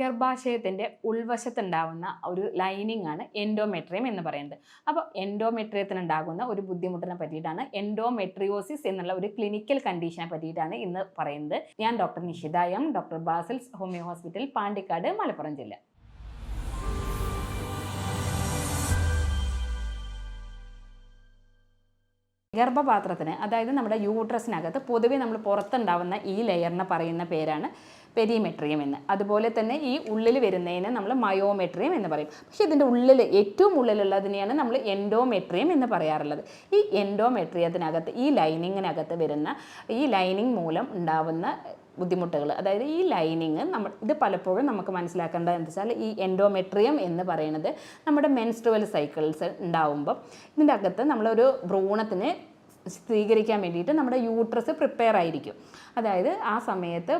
ഗർഭാശയത്തിന്റെ ഉൾവശത്തുണ്ടാവുന്ന ഒരു ലൈനിങ് ആണ് എൻഡോമെട്രിയം എന്ന് പറയുന്നത്. അപ്പോൾ എൻഡോമെട്രിയത്തിനുണ്ടാകുന്ന ഒരു ബുദ്ധിമുട്ടിനെ പറ്റിയിട്ടാണ് എൻഡോമെട്രിയോസിസ് എന്നുള്ള ഒരു ക്ലിനിക്കൽ കണ്ടീഷനെ പറ്റിയിട്ടാണ് ഇന്ന് പറയുന്നത്. ഞാൻ doctor Nishitha M doctor Basil's homoeo hospital Pandikkad Malappuram ജില്ല. ഗർഭപാത്രത്തിന് അതായത് നമ്മുടെ യൂട്രസിനകത്ത് പൊതുവെ നമ്മൾ പുറത്തുണ്ടാവുന്ന ഈ ലെയറിനെ പറയുന്ന പേരാണ് പെരിമെട്രിയം എന്ന്. അതുപോലെ തന്നെ ഈ ഉള്ളിൽ വരുന്നതിന് നമ്മൾ മയോമെട്രിയം എന്ന് പറയും. പക്ഷേ ഇതിന്റെ ഉള്ളിൽ ഏറ്റവും ഉള്ളിലുള്ളതിനെയാണ് നമ്മൾ എൻഡോമെട്രിയം എന്ന് പറയാറുള്ളത്. ഈ എൻഡോമെട്രിയത്തിനകത്ത് ഈ ലൈനിങ്ങിനകത്ത് വരുന്ന ഈ ലൈനിങ് മൂലം ഉണ്ടാവുന്ന ബുദ്ധിമുട്ടുകൾ. അതായത് ഈ ലൈനിങ് നമ്മൾ ഇത് പലപ്പോഴും നമുക്ക് മനസ്സിലാക്കേണ്ടത് എന്താ വെച്ചാൽ ഈ എൻഡോമെട്രിയം എന്ന് പറയുന്നത് നമ്മുടെ മെൻസ്ട്രുവൽ സൈക്കിൾസ് ഉണ്ടാവുമ്പം ഇതിന്റെ അകത്ത് നമ്മളൊരു ഭ്രൂണത്തിന് സ്ഥിരീകരിക്കാൻ വേണ്ടിയിട്ട് നമ്മുടെ യൂട്രസ് പ്രിപ്പയർ ആയിരിക്കും. അതായത് ആ സമയത്ത്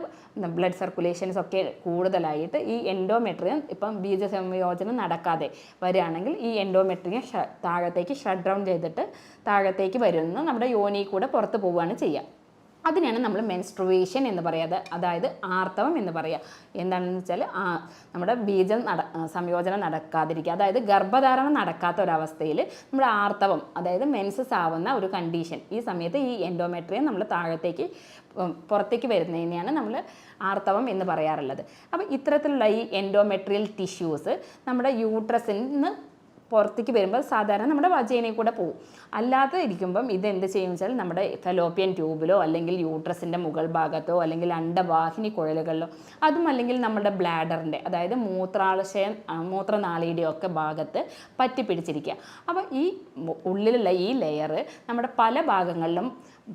ബ്ലഡ് സർക്കുലേഷൻസ് ഒക്കെ കൂടുതലായിട്ട് ഈ എൻഡോമെട്രിയം ഇപ്പം ബീജസംയോജനം നടക്കാതെ വരികയാണെങ്കിൽ ഈ എൻഡോമെട്രിയം താഴത്തേക്ക് ഷട്ട് ഡൗൺ ചെയ്തിട്ട് താഴത്തേക്ക് വരുന്ന. നമ്മുടെ യോനി കൂടെ പുറത്ത് പോവുകയാണ് ചെയ്യുക. അതിനെയാണ് നമ്മൾ മെൻസ്ട്രുവേഷൻ എന്ന് പറയാതെ അതായത് ആർത്തവം എന്ന് പറയുക എന്താണെന്ന് വെച്ചാൽ നമ്മുടെ ബീജം നട സംയോജനം നടക്കാതിരിക്കുക. അതായത് ഗർഭധാരണം നടക്കാത്ത ഒരവസ്ഥയിൽ നമ്മുടെ ആർത്തവം അതായത് മെൻസസ് ആവുന്ന ഒരു കണ്ടീഷൻ ഈ സമയത്ത് ഈ എൻഡോമെട്രിയം നമ്മൾ താഴത്തേക്ക് പുറത്തേക്ക് വരുന്നതിനെയാണ് നമ്മൾ ആർത്തവം എന്ന് പറയാറുള്ളത്. അപ്പോൾ ഇത്തരത്തിലുള്ള ഈ എൻഡോമെട്രിയൽ ടിഷ്യൂസ് നമ്മുടെ യൂട്രസിൽ നിന്ന് പുറത്തേക്ക് വരുമ്പോൾ സാധാരണ നമ്മുടെ വജേനയിൽ കൂടെ പോകും അല്ലാതെ ഇരിക്കുമ്പം ഇത് എന്ത് ചെയ്യും വെച്ചാൽ നമ്മുടെ ഫെലോപ്പിയൻ ട്യൂബിലോ അല്ലെങ്കിൽ യൂട്രസിന്റെ മുകൾ ഭാഗത്തോ അല്ലെങ്കിൽ അണ്ടവാഹിനി കുഴലുകളിലോ അതും അല്ലെങ്കിൽ നമ്മുടെ ബ്ലാഡറിന്റെ അതായത് മൂത്രാശയം മൂത്രനാളിയുടെയോ ഒക്കെ ഭാഗത്ത് പറ്റി പിടിച്ചിരിക്കുക അപ്പോൾ ഈ ഉള്ളിലുള്ള ഈ ലെയർ നമ്മുടെ പല ഭാഗങ്ങളിലും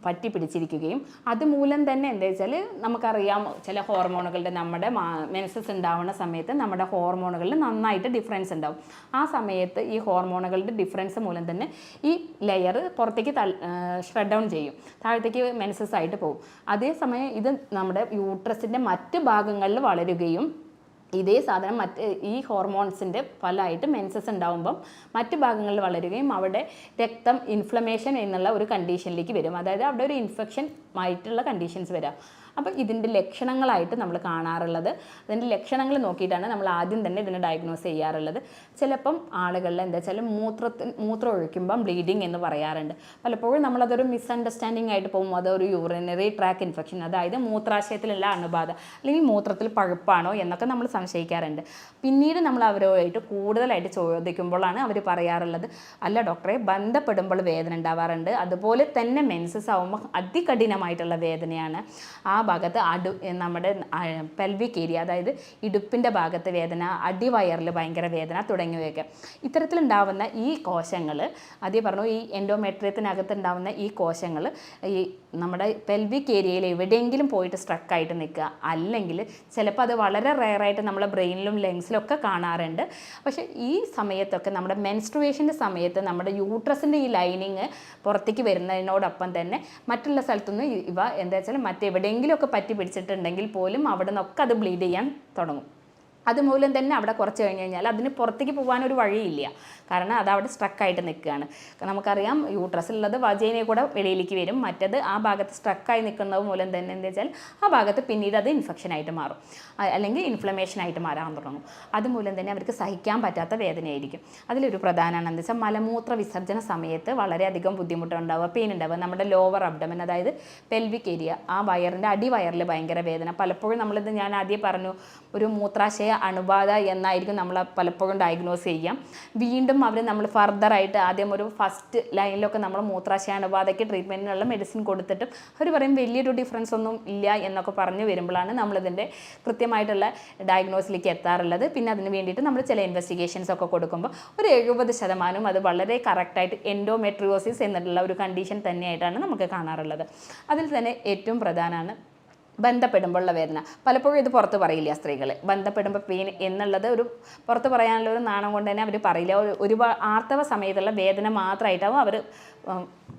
പറ്റി പിടിച്ചിരിക്കുകയും അതുമൂലം തന്നെ എന്താ വെച്ചാൽ നമുക്കറിയാം ചില ഹോർമോണുകളുടെ നമ്മുടെ മെൻസസ് ഉണ്ടാവുന്ന സമയത്ത് നമ്മുടെ ഹോർമോണുകളിൽ നന്നായിട്ട് ഡിഫറൻസ് ഉണ്ടാവും. ആ സമയത്ത് ഈ ഹോർമോണുകളുടെ ഡിഫറൻസ് മൂലം തന്നെ ഈ ലെയർ പുറത്തേക്ക് ഷ്രെഡ് ഡൗൺ ചെയ്യും. താഴത്തേക്ക് മെൻസസ് ആയിട്ട് പോകും. അതേസമയം ഇത് നമ്മുടെ യൂട്രസിന്റെ മറ്റ് ഭാഗങ്ങളിൽ വളരുകയും ഇതേ സാധനം മറ്റ് ഈ ഹോർമോൺസിന്റെ ഫലമായിട്ട് മെൻസസ് ഉണ്ടാകുമ്പം മറ്റ് ഭാഗങ്ങളിൽ വളരുകയും അവിടെ രക്തം ഇൻഫ്ലമേഷൻ എന്നുള്ള ഒരു കണ്ടീഷനിലേക്ക് വരും. അതായത് അവിടെ ഒരു ഇൻഫെക്ഷൻ ആയിട്ടുള്ള കണ്ടീഷൻസ് വരാം. അപ്പോൾ ഇതിന്റെ ലക്ഷണങ്ങളായിട്ട് നമ്മൾ കാണാറുള്ളത്. അതിന്റെ ലക്ഷണങ്ങൾ നോക്കിയിട്ടാണ് നമ്മൾ ആദ്യം തന്നെ ഇതിനെ ഡയഗ്നോസ് ചെയ്യാറുള്ളത്. ചിലപ്പം ആളുകളിൽ എന്താ വെച്ചാൽ മൂത്രത്തിൽ മൂത്രം ഒഴിക്കുമ്പം ബ്ലീഡിങ് എന്ന് പറയാറുണ്ട്. പലപ്പോഴും നമ്മളതൊരു മിസ്അണ്ടർസ്റ്റാൻഡിങ് ആയിട്ട് പോകും അതൊരു യൂറിനറി ട്രാക്ക് ഇൻഫെക്ഷൻ അതായത് മൂത്രാശയത്തിലുള്ള അണുബാധ അല്ലെങ്കിൽ മൂത്രത്തിൽ പഴുപ്പാണോ എന്നൊക്കെ നമ്മൾ സംശയിക്കാറുണ്ട്. പിന്നീട് നമ്മൾ അവരുമായിട്ട് കൂടുതലായിട്ട് ചോദിക്കുമ്പോഴാണ് അവർ പറയാറുള്ളത്. അല്ല ഡോക്ടറെ ബന്ധപ്പെടുമ്പോൾ വേദന ഉണ്ടാവാറുണ്ട്. അതുപോലെ തന്നെ മെൻസസ് ആവുമ്പോൾ അതികഠിനമായിട്ടുള്ള വേദനയാണ്. ആ ഭാഗത്ത് അടു നമ്മുടെ പെൽവിക് ഏരിയ അതായത് ഇടുപ്പിന്റെ ഭാഗത്ത് വേദന അടിവയറിൽ ഭയങ്കര വേദന തുടങ്ങിയവയൊക്കെ. ഇത്തരത്തിലുണ്ടാവുന്ന ഈ കോശങ്ങൾ ആദ്യം പറഞ്ഞു ഈ എൻഡോമെട്രിയത്തിനകത്ത് ഉണ്ടാവുന്ന ഈ കോശങ്ങൾ ഈ നമ്മുടെ പെൽവിക് ഏരിയയിൽ എവിടെയെങ്കിലും പോയിട്ട് സ്ട്രക്കായിട്ട് നിൽക്കുക. അല്ലെങ്കിൽ ചിലപ്പോൾ അത് വളരെ റെയറായിട്ട് നമ്മുടെ ബ്രെയിനിലും ലങ്സിലും കാണാറുണ്ട്. പക്ഷേ ഈ സമയത്തൊക്കെ നമ്മുടെ മെൻസ്ട്രുവേഷന്റെ സമയത്ത് നമ്മുടെ യൂട്രസിന്റെ ഈ ലൈനിങ് പുറത്തേക്ക് വരുന്നതിനോടൊപ്പം തന്നെ മറ്റുള്ള സ്ഥലത്തുനിന്ന് ഇവ എന്താ വെച്ചാൽ മറ്റെവിടെയെങ്കിലുമൊക്കെ പറ്റി പിടിച്ചിട്ടുണ്ടെങ്കിൽ പോലും അവിടെ നിന്നൊക്കെ അത് ബ്ലീഡ് ചെയ്യാൻ തുടങ്ങും. അതുമൂലം തന്നെ അവിടെ കുറച്ച് കഴിഞ്ഞ് കഴിഞ്ഞാൽ അതിന് പുറത്തേക്ക് പോകാനൊരു വഴിയില്ല. കാരണം അത് അവിടെ സ്ട്രക്കായിട്ട് നിൽക്കുകയാണ്. നമുക്കറിയാം യൂട്രസിലുള്ളത് വജേനെ കൂടെ വെളിയിലേക്ക് വരും. മറ്റത് ആ ഭാഗത്ത് സ്ട്രക്കായി നിൽക്കുന്നത് മൂലം തന്നെ എന്താ വെച്ചാൽ ആ ഭാഗത്ത് പിന്നീട് അത് ഇൻഫെക്ഷനായിട്ട് മാറും. അല്ലെങ്കിൽ അല്ലെങ്കിൽ ഇൻഫ്ലമേഷനായിട്ട് മാറാൻ തുടങ്ങും. അതുമൂലം തന്നെ അവർക്ക് സഹിക്കാൻ പറ്റാത്ത വേദനയായിരിക്കും. അതിലൊരു പ്രധാനമാണ് എന്താ വെച്ചാൽ മലമൂത്ര വിസർജന സമയത്ത് വളരെയധികം ബുദ്ധിമുട്ടുണ്ടാവുക പെയിൻ ഉണ്ടാവുക നമ്മുടെ ലോവർ അബ്ഡമൻ അതായത് പെൽവിക് ഏരിയ ആ വയറിന്റെ അടിവയറിൽ ഭയങ്കര വേദന. പലപ്പോഴും നമ്മളിത് ഞാൻ ആദ്യം പറഞ്ഞു ഒരു മൂത്രാശയ അണുബാധ എന്നായിരിക്കും നമ്മൾ പലപ്പോഴും ഡയഗ്നോസ് ചെയ്യാം. വീണ്ടും അവർ നമ്മൾ ഫർദറായിട്ട് ആദ്യം ഒരു ഫസ്റ്റ് ലൈനിലൊക്കെ നമ്മൾ മൂത്രാശയ അണുബാധയ്ക്ക് ട്രീറ്റ്മെന്റിനുള്ള മെഡിസിൻ കൊടുത്തിട്ടും അവർ പറയും വലിയൊരു ഡിഫറൻസ് ഒന്നും ഇല്ല എന്നൊക്കെ പറഞ്ഞു വരുമ്പോഴാണ് നമ്മളിതിന്റെ കൃത്യമായിട്ടുള്ള ഡയഗ്നോസിലേക്ക് എത്താറുള്ളത്. പിന്നെ അതിന് വേണ്ടിയിട്ട് നമ്മൾ ചില ഇൻവെസ്റ്റിഗേഷൻസ് ഒക്കെ കൊടുക്കുമ്പോൾ ഒരു എഴുപത് ശതമാനവും അത് വളരെ കറക്റ്റായിട്ട് എൻഡോമെട്രിയോസിസ് എന്നുള്ള ഒരു കണ്ടീഷൻ തന്നെയായിട്ടാണ് നമുക്ക് കാണാറുള്ളത്. അതിൽ തന്നെ ഏറ്റവും പ്രധാനമാണ് ബന്ധപ്പെടുമ്പോഴുള്ള വേദന. പലപ്പോഴും ഇത് പുറത്ത് പറയില്ല സ്ത്രീകൾ ബന്ധപ്പെടുമ്പോൾ പെയിൻ എന്നുള്ളത് ഒരു പുറത്ത് പറയാനുള്ള ഒരു നാണം കൊണ്ട് തന്നെ അവർ പറയില്ല. ഒരു ആർത്തവ സമയത്തുള്ള വേദന മാത്രമായിട്ടാവും അവർ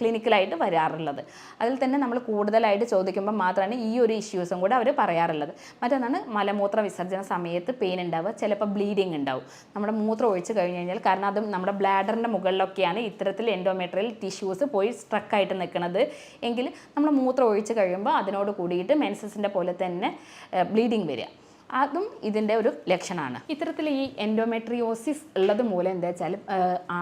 ക്ലിനിക്കലായിട്ട് വരാറുള്ളത്. അതിൽ തന്നെ നമ്മൾ കൂടുതലായിട്ട് ചോദിക്കുമ്പോൾ മാത്രമാണ് ഈ ഒരു ഇഷ്യൂസും കൂടെ അവർ പറയാറുള്ളത്. മറ്റൊന്നാണ് മലമൂത്ര വിസർജന സമയത്ത് പെയിൻ ഉണ്ടാവുക ചിലപ്പോൾ ബ്ലീഡിങ് ഉണ്ടാവും നമ്മുടെ മൂത്രം ഒഴിച്ച് കഴിഞ്ഞ് കഴിഞ്ഞാൽ കാരണം അതും നമ്മുടെ ബ്ലാഡറിന്റെ മുകളിലൊക്കെയാണ് ഇത്തരത്തിൽ എൻഡോമെട്രിയൽ ടിഷ്യൂസ് പോയി സ്ട്രക്കായിട്ട് നിൽക്കുന്നത് എങ്കിൽ നമ്മൾ മൂത്രം ഒഴിച്ച് കഴിയുമ്പോൾ അതിനോട് കൂടിയിട്ട് മെൻസസിന്റെ പോലെ തന്നെ ബ്ലീഡിങ് വരിക. അതും ഇതിന്റെ ഒരു ലക്ഷണമാണ് ഇത്തരത്തിൽ ഈ എൻഡോമെട്രിയോസിസ് ഉള്ളത് മൂലം എന്താ വെച്ചാൽ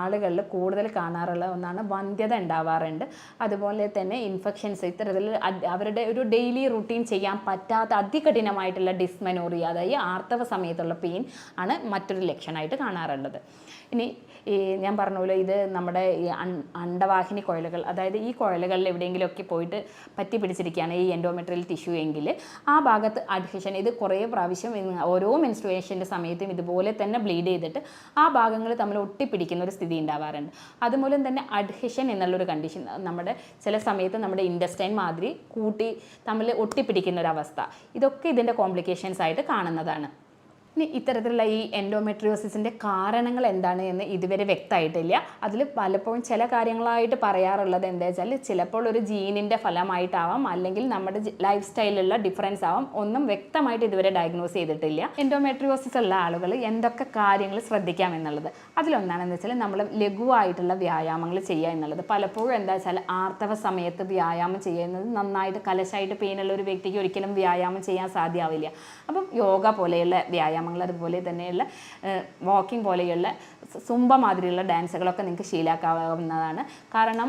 ആളുകളിൽ കൂടുതൽ കാണാറുള്ള ഒന്നാണ് വന്ധ്യത ഉണ്ടാവാറുണ്ട്. അതുപോലെ തന്നെ ഇൻഫെക്ഷൻസ് ഇത്തരത്തിൽ അവരുടെ ഒരു ഡെയിലി റുട്ടീൻ ചെയ്യാൻ പറ്റാത്ത അതികഠിനമായിട്ടുള്ള ഡിസ്മനോറിയ അതായത് ആർത്തവ സമയത്തുള്ള പെയിൻ ആണ് മറ്റൊരു ലക്ഷണമായിട്ട് കാണാറുള്ളത്. ഇനി ഈ ഞാൻ പറഞ്ഞ പോലെ ഇത് നമ്മുടെ ഈ അണ്ടവാഹിനി കുഴലുകൾ അതായത് ഈ കുഴലുകളിൽ എവിടെയെങ്കിലുമൊക്കെ പോയിട്ട് പറ്റി പിടിച്ചിരിക്കുകയാണ് ഈ എൻഡോമെട്രിയൽ ടിഷ്യൂ എങ്കിൽ ആ ഭാഗത്ത് അഡ്ഹിഷൻ ഇത് കുറേ പ്രാവശ്യം ഇന്ന് ഓരോ മെൻസ്ട്രുവേഷന്റെ സമയത്തും ഇതുപോലെ തന്നെ ബ്ലീഡ് ചെയ്തിട്ട് ആ ഭാഗങ്ങൾ തമ്മിൽ ഒട്ടിപ്പിടിക്കുന്ന ഒരു സ്ഥിതി ഉണ്ടാവാറുണ്ട്. അതുമൂലം തന്നെ അഡ്ഹിഷൻ എന്നുള്ളൊരു കണ്ടീഷൻ നമ്മുടെ ചില സമയത്ത് നമ്മുടെ ഇൻഡസ്റ്റൈൻ മാതിരി കൂട്ടി തമ്മിൽ ഒട്ടിപ്പിടിക്കുന്ന ഒരു അവസ്ഥ. ഇതൊക്കെ ഇതിന്റെ കോംപ്ലിക്കേഷൻസ് ആയിട്ട് കാണുന്നതാണ്. ഇനി ഇത്തരത്തിലുള്ള ഈ എൻഡോമെട്രിയോസിസിന്റെ കാരണങ്ങൾ എന്താണ് എന്ന് ഇതുവരെ വ്യക്തമായിട്ടില്ല. അതിൽ പലപ്പോഴും ചില കാര്യങ്ങളായിട്ട് പറയാറുള്ളത് എന്താ വെച്ചാൽ ചിലപ്പോൾ ഒരു ജീനിന്റെ ഫലമായിട്ടാവാം അല്ലെങ്കിൽ നമ്മുടെ ലൈഫ് സ്റ്റൈലിലുള്ള ഡിഫറൻസ് ആവാം. ഒന്നും വ്യക്തമായിട്ട് ഇതുവരെ ഡയഗ്നോസ് ചെയ്തിട്ടില്ല. എൻഡോമെട്രിയോസിസ് ഉള്ള ആളുകൾ എന്തൊക്കെ കാര്യങ്ങൾ ശ്രദ്ധിക്കാം എന്നുള്ളത്. അതിലൊന്നാണെന്ന് വെച്ചാൽ നമ്മൾ ലഘുവായിട്ടുള്ള വ്യായാമങ്ങൾ ചെയ്യുക എന്നുള്ളത്. പലപ്പോഴും എന്താ വെച്ചാൽ ആർത്തവ സമയത്ത് വ്യായാമം ചെയ്യുന്നത് നന്നായിട്ട് കലശായിട്ട് പെയിനുള്ള ഒരു വ്യക്തിക്ക് ഒരിക്കലും വ്യായാമം ചെയ്യാൻ സാധ്യമാവില്ല അപ്പം യോഗ പോലെയുള്ള വ്യായാമങ്ങൾ അതുപോലെ തന്നെയുള്ള വാക്കിംഗ് പോലെയുള്ള സുംബ മാതിരിയുള്ള ഡാൻസുകളൊക്കെ നിങ്ങൾക്ക് ശീലാക്കാവുന്നതാണ്. കാരണം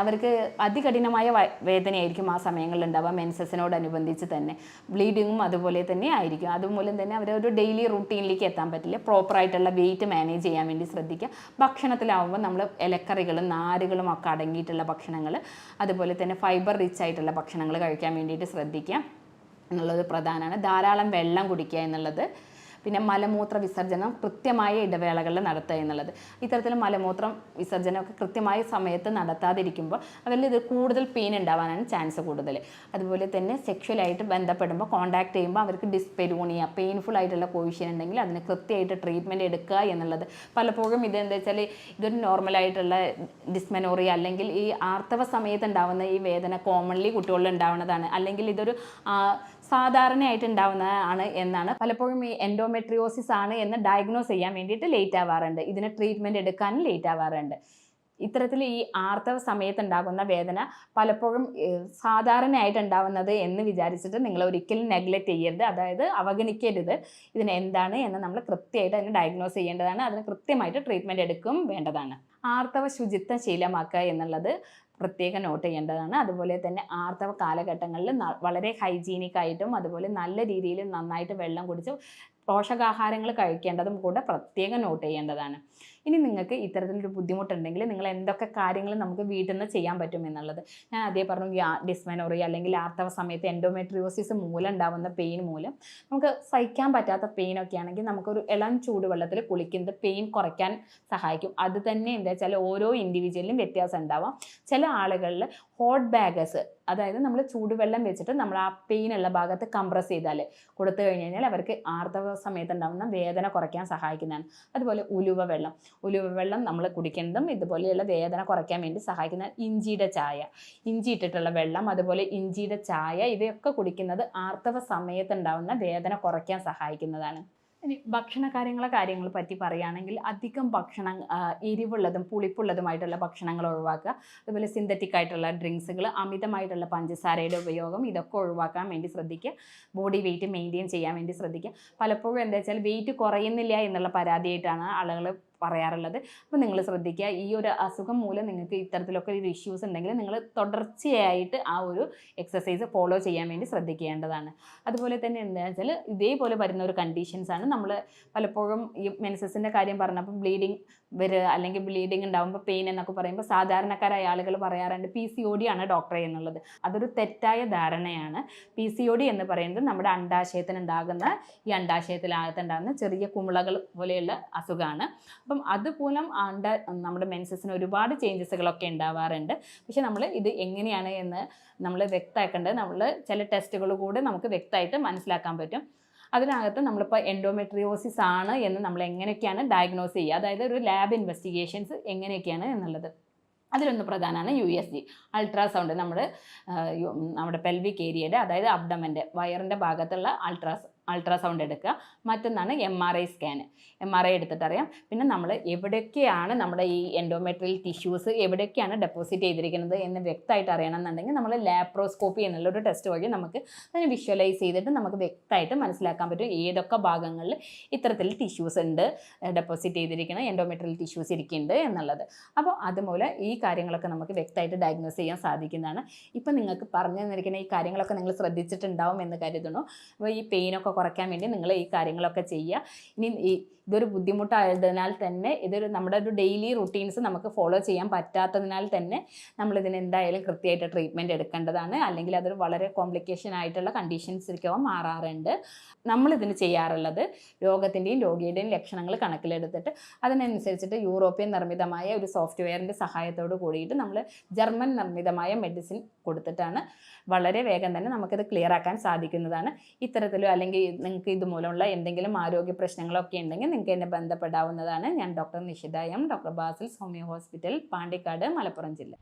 അവർക്ക് അതികഠിനമായ വേദനയായിരിക്കും ആ സമയങ്ങളിൽ ഉണ്ടാവുക മെൻസസിനോടനുബന്ധിച്ച് തന്നെ. ബ്ലീഡിങ്ങും അതുപോലെ തന്നെ ആയിരിക്കും. അതുമൂലം തന്നെ അവർ ഒരു ഡെയിലി റുട്ടീനിലേക്ക് എത്താൻ പറ്റില്ല. പ്രോപ്പറായിട്ടുള്ള വെയിറ്റ് മാനേജ് ചെയ്യാൻ വേണ്ടി ശ്രദ്ധിക്കുക. ഭക്ഷണത്തിലാവുമ്പോൾ നമ്മൾ ഇലക്കറികളും നാരുകളും ഒക്കെ അടങ്ങിയിട്ടുള്ള ഭക്ഷണങ്ങൾ അതുപോലെ തന്നെ ഫൈബർ റിച്ച് ആയിട്ടുള്ള ഭക്ഷണങ്ങൾ കഴിക്കാൻ വേണ്ടിയിട്ട് ശ്രദ്ധിക്കുക. എന്നുള്ളത് പ്രധാനമാണ്. ധാരാളം വെള്ളം കുടിക്കുക എന്നുള്ളത് പിന്നെ മലമൂത്ര വിസർജനം കൃത്യമായ ഇടവേളകളിൽ നടത്തുക എന്നുള്ളത്. ഇത്തരത്തിൽ മലമൂത്രം വിസർജനമൊക്കെ കൃത്യമായ സമയത്ത് നടത്താതിരിക്കുമ്പോൾ അവരിൽ ഇത് കൂടുതൽ പെയിൻ ഉണ്ടാവാനാണ് ചാൻസ് കൂടുതൽ. അതുപോലെ തന്നെ സെക്ഷലായിട്ട് ബന്ധപ്പെടുമ്പോൾ കോൺടാക്ട് ചെയ്യുമ്പോൾ അവർക്ക് ഡിസ്പെരൂണിയ പെയിൻഫുൾ ആയിട്ടുള്ള പൊസിഷൻ ഉണ്ടെങ്കിൽ അതിന് കൃത്യമായിട്ട് ട്രീറ്റ്മെന്റ് എടുക്കുക എന്നുള്ളത്. പലപ്പോഴും ഇത് എന്താ വെച്ചാൽ ഇതൊരു നോർമലായിട്ടുള്ള ഡിസ്മെനോറിയ അല്ലെങ്കിൽ ഈ ആർത്തവ സമയത്ത് ഉണ്ടാവുന്ന ഈ വേദന കോമൺലി കുട്ടികളിൽ ഉണ്ടാവുന്നതാണ്. അല്ലെങ്കിൽ ഇതൊരു സാധാരണയായിട്ട് ഉണ്ടാവുന്നതാണ് എന്നാണ് പലപ്പോഴും ഈ എൻഡോമെട്രിയോസിസ് ആണ് എന്ന് ഡയഗ്നോസ് ചെയ്യാൻ വേണ്ടിയിട്ട് ലേറ്റ് ആവാറുണ്ട്. ഇതിന് ട്രീറ്റ്മെന്റ് എടുക്കാനും ലേറ്റ് ആവാറുണ്ട്. ഇത്തരത്തിൽ ഈ ആർത്തവ സമയത്ത് ഉണ്ടാകുന്ന വേദന പലപ്പോഴും സാധാരണയായിട്ട് ഉണ്ടാവുന്നത് എന്ന് വിചാരിച്ചിട്ട് നിങ്ങൾ ഒരിക്കലും നെഗ്ലക്റ്റ് ചെയ്യരുത്. അതായത് അവഗണിക്കരുത്. ഇതിന് എന്താണ് എന്ന് നമ്മൾ കൃത്യമായിട്ട് അതിനെ ഡയഗ്നോസ് ചെയ്യേണ്ടതാണ്. അതിന് കൃത്യമായിട്ട് ട്രീറ്റ്മെന്റ് എടുക്കും വേണ്ടതാണ്. ആർത്തവ ശുചിത്വം ശീലമാക്കുക എന്നുള്ളത് പ്രത്യേകം നോട്ട് ചെയ്യേണ്ടതാണ്. അതുപോലെ തന്നെ ആർത്തവ കാലഘട്ടങ്ങളിൽ വളരെ ഹൈജീനിക് ആയിട്ടും അതുപോലെ നല്ല രീതിയിൽ നന്നായിട്ട് വെള്ളം കുടിച്ച് പോഷകാഹാരങ്ങൾ കഴിക്കേണ്ടതും കൂടെ പ്രത്യേകം നോട്ട് ചെയ്യേണ്ടതാണ്. ഇനി നിങ്ങൾക്ക് ഇത്തരത്തിലൊരു ബുദ്ധിമുട്ടുണ്ടെങ്കിൽ നിങ്ങൾ എന്തൊക്കെ കാര്യങ്ങൾ നമുക്ക് വീട്ടിൽ നിന്ന് ചെയ്യാൻ പറ്റും എന്നുള്ളത്. ഞാൻ അതേ പറഞ്ഞു ഈ ഡിസ്മെനോറി അല്ലെങ്കിൽ ആർത്തവ സമയത്ത് എൻഡോമെട്രിയോസിസ് മൂലം ഉണ്ടാവുന്ന പെയിൻ മൂലം നമുക്ക് സഹിക്കാൻ പറ്റാത്ത പെയിനൊക്കെ ആണെങ്കിൽ നമുക്കൊരു ഇളം ചൂടുവെള്ളത്തിൽ കുളിക്കുന്നത് പെയിൻ കുറയ്ക്കാൻ സഹായിക്കും. അത് തന്നെ എന്താ വെച്ചാൽ ഓരോ ഇൻഡിവിജ്വലിനും വ്യത്യാസം ഉണ്ടാവാം. ചില ആളുകളിൽ ഹോട്ട് ബാഗസ് അതായത് നമ്മൾ ചൂടുവെള്ളം വെച്ചിട്ട് നമ്മൾ ആ പെയിൻ ഉള്ള ഭാഗത്ത് കംപ്രസ് ചെയ്താൽ കൊടുത്തു കഴിഞ്ഞ് കഴിഞ്ഞാൽ അവർക്ക് ആർത്തവ സമയത്ത് ഉണ്ടാകുന്ന വേദന കുറയ്ക്കാൻ സഹായിക്കുന്നതാണ്. അതുപോലെ ഉലുവ വെള്ളം. ഉലുവ വെള്ളം നമ്മൾ കുടിക്കുന്നതും ഇതുപോലെയുള്ള വേദന കുറയ്ക്കാൻ വേണ്ടി സഹായിക്കുന്ന ഇഞ്ചിയുടെ ചായ. ഇഞ്ചി ഇട്ടിട്ടുള്ള വെള്ളം അതുപോലെ ഇഞ്ചിയുടെ ചായ ഇവയൊക്കെ കുടിക്കുന്നത് ആർത്തവ സമയത്തുണ്ടാവുന്ന വേദന കുറയ്ക്കാൻ സഹായിക്കുന്നതാണ്. ഇനി ഭക്ഷണ കാര്യങ്ങളെ കാര്യങ്ങൾ പറ്റി പറയുകയാണെങ്കിൽ അധികം ഭക്ഷണം എരിവുള്ളതും പുളിപ്പുള്ളതുമായിട്ടുള്ള ഭക്ഷണങ്ങൾ ഒഴിവാക്കുക. അതുപോലെ സിന്തറ്റിക് ആയിട്ടുള്ള ഡ്രിങ്ക്സുകൾ അമിതമായിട്ടുള്ള പഞ്ചസാരയുടെ ഉപയോഗം ഇതൊക്കെ ഒഴിവാക്കാൻ വേണ്ടി ശ്രദ്ധിക്കുക. ബോഡി വെയിറ്റ് മെയിന്റെയിൻ ചെയ്യാൻ വേണ്ടി ശ്രദ്ധിക്കുക. പലപ്പോഴും എന്താ വെച്ചാൽ വെയിറ്റ് കുറയുന്നില്ല എന്നുള്ള പരാതിയായിട്ടാണ് ആളുകൾ പറയാറുള്ളത്. അപ്പോൾ നിങ്ങൾ ശ്രദ്ധിക്കുക ഈ ഒരു അസുഖം മൂലം നിങ്ങൾക്ക് ഇത്തരത്തിലൊക്കെ ഒരു ഇഷ്യൂസ് ഉണ്ടെങ്കിൽ നിങ്ങൾ തുടർച്ചയായിട്ട് ആ ഒരു എക്സസൈസ് ഫോളോ ചെയ്യാൻ വേണ്ടി ശ്രദ്ധിക്കേണ്ടതാണ്. അതുപോലെ തന്നെ എന്താ വെച്ചാൽ ഇതേപോലെ വരുന്ന ഒരു കണ്ടീഷൻസ് ആണ് നമ്മൾ പലപ്പോഴും ഈ മെൻസസിന്റെ കാര്യം പറഞ്ഞപ്പോൾ ബ്ലീഡിങ് വരിക അല്ലെങ്കിൽ ബ്ലീഡിങ് ഉണ്ടാകുമ്പോൾ പെയിൻ എന്നൊക്കെ പറയുമ്പോൾ സാധാരണക്കാരായ ആളുകൾ പറയാറുണ്ട് പി സി ഒ ഡി ആണ് ഡോക്ടറെ എന്നുള്ളത്. അതൊരു തെറ്റായ ധാരണയാണ്. പി സി ഒ ഡി എന്ന് പറയുന്നത് നമ്മുടെ അണ്ടാശയത്തിന് ഉണ്ടാകുന്ന ഈ അണ്ടാശയത്തിനകത്തുണ്ടാകുന്ന ചെറിയ കുമിളകൾ പോലെയുള്ള അസുഖമാണ്. അപ്പം അതുമൂലം അണ്ട നമ്മുടെ മെൻസസിന് ഒരുപാട് ചേഞ്ചസുകളൊക്കെ ഉണ്ടാവാറുണ്ട്. പക്ഷെ നമ്മൾ ഇത് എങ്ങനെയാണ് എന്ന് നമ്മൾ വ്യക്തമാക്കേണ്ടത് നമ്മൾ ചില ടെസ്റ്റുകൾ കൂടെ നമുക്ക് വ്യക്തമായിട്ട് മനസ്സിലാക്കാൻ പറ്റും. അതിനകത്ത് നമ്മളിപ്പോൾ എൻഡോമെട്രിയോസിസ് ആണ് എന്ന് നമ്മൾ എങ്ങനെയൊക്കെയാണ് ഡയഗ്നോസ് ചെയ്യുക? അതായത് ഒരു ലാബ് ഇൻവെസ്റ്റിഗേഷൻസ് എങ്ങനെയൊക്കെയാണ് എന്നുള്ളത്. അതിലൊന്ന് പ്രധാനമാണ് യു എസ് ജി അൾട്രാസൗണ്ട് നമ്മുടെ നമ്മുടെ പെൽവിക് ഏരിയയുടെ അതായത് അബ്ഡമന്റെ വയറിന്റെ ഭാഗത്തുള്ള അൾട്രാസ് അൾട്രാസൗണ്ട് എടുക്കുക. മറ്റൊന്നാണ് M R I scan M R I എടുത്തിട്ടറിയാം. പിന്നെ നമ്മൾ എവിടെയൊക്കെയാണ് നമ്മുടെ ഈ എൻഡോമെട്രിയൽ ടിഷ്യൂസ് എവിടെയൊക്കെയാണ് ഡെപ്പോസിറ്റ് ചെയ്തിരിക്കുന്നത് എന്ന് വ്യക്തമായിട്ട് അറിയണം എന്നുണ്ടെങ്കിൽ നമ്മൾ ലാപ്രോസ്കോപ്പി എന്നുള്ളൊരു ടെസ്റ്റ് വഴി നമുക്ക് അതിനെ വിഷ്വലൈസ് ചെയ്തിട്ട് നമുക്ക് വ്യക്തമായിട്ട് മനസ്സിലാക്കാൻ പറ്റും ഏതൊക്കെ ഭാഗങ്ങളിൽ ഇത്തരത്തിൽ ടിഷ്യൂസ് ഉണ്ട് ഡെപ്പോസിറ്റ് ചെയ്തിരിക്കണം എൻഡോമെട്രിയൽ ടിഷ്യൂസ് ഇരിക്കുന്നുണ്ട് എന്നുള്ളത്. അപ്പോൾ അതുപോലെ ഈ കാര്യങ്ങളൊക്കെ നമുക്ക് വ്യക്തമായിട്ട് ഡയഗ്നോസ് ചെയ്യാൻ സാധിക്കുന്നതാണ്. ഇപ്പം നിങ്ങൾക്ക് പറഞ്ഞു തന്നിരിക്കുന്ന ഈ കാര്യങ്ങളൊക്കെ നിങ്ങൾ ശ്രദ്ധിച്ചിട്ടുണ്ടാവും എന്ന് കരുതുന്നു. അപ്പോൾ ഈ പെയിനൊക്കെ കുറയ്ക്കാൻ വേണ്ടി നിങ്ങൾ ഈ കാര്യങ്ങളൊക്കെ ചെയ്യുക. ഇനി ഈ ഇതൊരു ബുദ്ധിമുട്ടായതിനാൽ തന്നെ ഇതൊരു നമ്മുടെ ഒരു ഡെയിലി റുട്ടീൻസ് നമുക്ക് ഫോളോ ചെയ്യാൻ പറ്റാത്തതിനാൽ തന്നെ നമ്മളിതിന് എന്തായാലും കൃത്യമായിട്ട് ട്രീറ്റ്മെന്റ് എടുക്കേണ്ടതാണ്. അല്ലെങ്കിൽ അതൊരു വളരെ കോംപ്ലിക്കേഷൻ ആയിട്ടുള്ള കണ്ടീഷൻസിലേക്കോ മാറാറുണ്ട്. നമ്മളിതിന് ചെയ്യാറുള്ളത് രോഗത്തിന്റെയും രോഗിയുടെയും ലക്ഷണങ്ങൾ കണക്കിലെടുത്തിട്ട് അതിനനുസരിച്ചിട്ട് യൂറോപ്യൻ നിർമ്മിതമായ ഒരു സോഫ്റ്റ്വെയറിന്റെ സഹായത്തോട് കൂടിയിട്ട് നമ്മൾ ജർമ്മൻ നിർമ്മിതമായ മെഡിസിൻ കൊടുത്തിട്ടാണ് വളരെ വേഗം തന്നെ നമുക്കിത് ക്ലിയർ ആക്കാൻ സാധിക്കുന്നതാണ്. ഇത്തരത്തിലോ അല്ലെങ്കിൽ നിങ്ങൾക്ക് ഇതുമൂലമുള്ള എന്തെങ്കിലും ആരോഗ്യ പ്രശ്നങ്ങളൊക്കെ ഉണ്ടെങ്കിൽ നിങ്ങൾക്ക് എന്നെ ബന്ധപ്പെടാവുന്നതാണ്. ഞാൻ doctor Nishitha M. Doctor Basil homoeo hospital Pandikkad Malappuram ജില്ല.